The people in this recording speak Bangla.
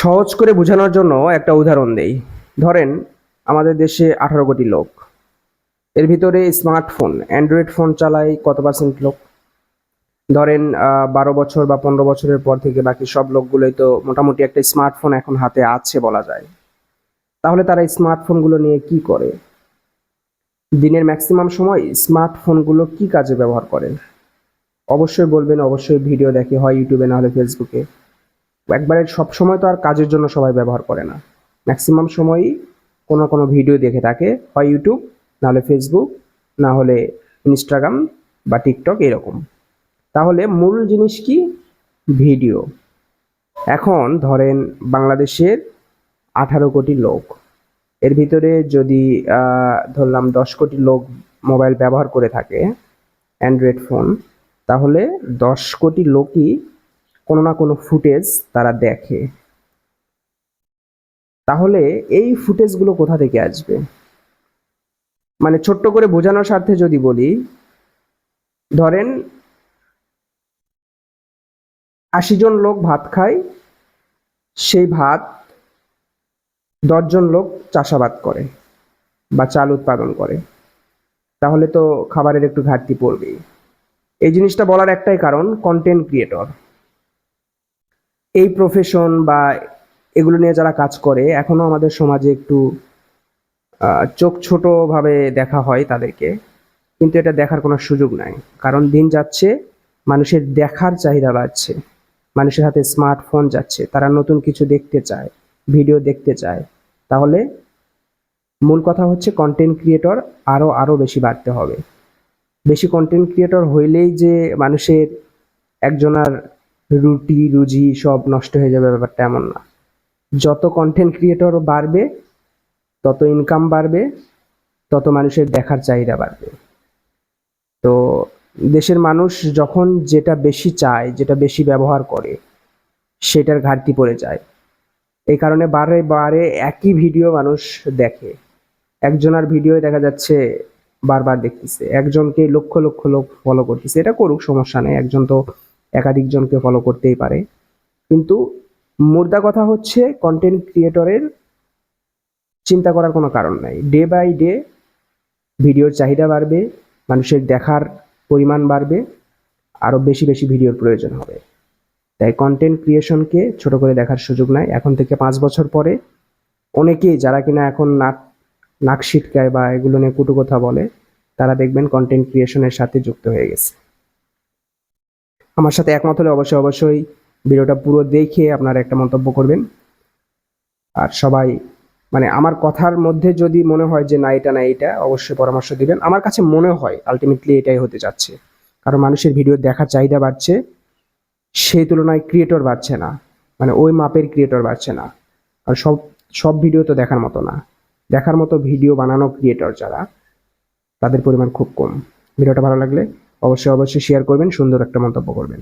সহজ করে বোঝানোর জন্য একটা উদাহরণ দেই। ধরেন, আমাদের দেশে আঠারো কোটি লোক। এর ভিতরে স্মার্টফোন, অ্যান্ড্রয়েড ফোন চালায় কত পার্সেন্ট লোক? ধরেন বারো বছর বা পনেরো বছরের পর থেকে বাকি সব লোকগুলোই তো মোটামুটি একটা স্মার্টফোন এখন হাতে আছে বলা যায়। তাহলে তারা স্মার্টফোনগুলো নিয়ে কি করে? দিনের ম্যাক্সিমাম সময় স্মার্টফোনগুলো কি কাজে ব্যবহার করে? অবশ্যই বলবেন, অবশ্যই ভিডিও দেখে হয় ইউটিউবে, না হলে ফেসবুকে। একবারে সব সময় তো আর কাজের জন্য সবাই ব্যবহার করে না। ম্যাক্সিমাম সময়ই কোনো কোনো ভিডিও দেখে থাকে, হয় ইউটিউব না হলে ফেসবুক না হলে ইনস্টাগ্রাম বা টিকটক এরকম। তাহলে মূল জিনিস কি? ভিডিও এখন ধরেন বাংলাদেশের আঠারো কোটি লোক। এর ভিতরে যদি ধরলাম দশ কোটি লোক মোবাইল ব্যবহার করে থাকে অ্যান্ড্রয়েড ফোন তাহলে দশ কোটি লোকই কোনো না কোনো ফুটেজ তারা দেখে। তাহলে এই ফুটেজগুলো কোথা থেকে আসবে? মানে ছোট্ট করে বোঝানোর স্বার্থে যদি বলি, ধরেন আশি জন লোক ভাত খায়, সেই ভাত দশজন লোক চাষাবাদ করে বা চাল উৎপাদন করে। তাহলে তো খাবারের একটু ঘাটতি পড়বেই। এই জিনিসটা বলার একটাই কারণ কন্টেন্ট ক্রিয়েটর এই প্রফেশন বা এগুলো নিয়ে যারা কাজ করে, এখনও আমাদের সমাজে একটু চোখ ছোটোভাবে দেখা হয় তাদেরকে। কিন্তু এটা দেখার কোনো সুযোগ নাই। কারণ দিন যাচ্ছে, মানুষের দেখার চাহিদা বাড়ছে। মানুষের হাতে স্মার্টফোন যাচ্ছে, তারা নতুন কিছু দেখতে চায় ভিডিও দেখতে চায়। তাহলে মূল কথা হচ্ছে কন্টেন্ট ক্রিয়েটর আরও আরও বেশি বাড়তে হবে। বেশি কন্টেন্ট ক্রিয়েটর হইলেই যে মানুষের একজনার রুটি, রুজি সব নষ্ট হয়ে যাবে, ব্যাপারটা এমন না। যত কন্টেন্ট ক্রিয়েটর বাড়বে, তত ইনকাম বাড়বে, তত মানুষের দেখার চাহিদা বাড়বে। তো দেশের মানুষ যখন যেটা বেশি চায়, যেটা বেশি ব্যবহার করে, সেটার ঘাটতি পড়ে যায়। এই কারণে বারে বারে একই ভিডিও মানুষ দেখে। একজনের ভিডিও দেখা যাচ্ছে বারবার দেখতেছে। একজনকে লক্ষ লক্ষ লোক ফলো করতেছে। এটা করুক, সমস্যা নেই। একজন তো একাধিক জনকে ফলো করতেই পারে। কিন্তু মুদ্রা কথা হচ্ছে কন্টেন্ট ক্রিয়েটরের চিন্তা করার কোনো কারণ নাই। ডে বাই ডে ভিডিওর চাহিদা বাড়বে, মানুষের দেখার পরিমাণ বাড়বে, আরও বেশি বেশি ভিডিওর প্রয়োজন হবে। তাই কন্টেন্ট ক্রিয়েশনকে ছোট করে দেখার সুযোগ নাই। এখন থেকে পাঁচ বছর পরে অনেকেই যারা কিনা এখন নাক নাক ছিটকায় বা এগুলো নিয়ে কুটু কথা বলে, তারা দেখবেন কন্টেন্ট ক্রিয়েশনের সাথে যুক্ত হয়ে গেছে। আমার সাথে একমত হলে অবশ্যই অবশ্যই ভিডিওটা পুরো দেখে আপনারা একটা মন্তব্য করবেন। আর সবাই মানে আমার কথার মধ্যে যদি মনে হয় যে না, এটা না, এটা, অবশ্যই পরামর্শ দিবেন। আমার কাছে মনে হয় আলটিমেটলি এটাই হতে যাচ্ছে। কারণ মানুষের ভিডিও দেখার চাহিদা বাড়ছে, সেই তুলনায় ক্রিয়েটর বাড়ছে না। মানে ওই মাপের ক্রিয়েটর বাড়ছে না। আর সব সব ভিডিও তো দেখার মতো না। দেখার মতো ভিডিও বানানো ক্রিয়েটর যারা, তাদের পরিমাণ খুব কম। ভিডিওটা ভালো লাগলে অবশ্যই অবশ্যই শেয়ার করবেন সুন্দর একটা মন্তব্য করবেন।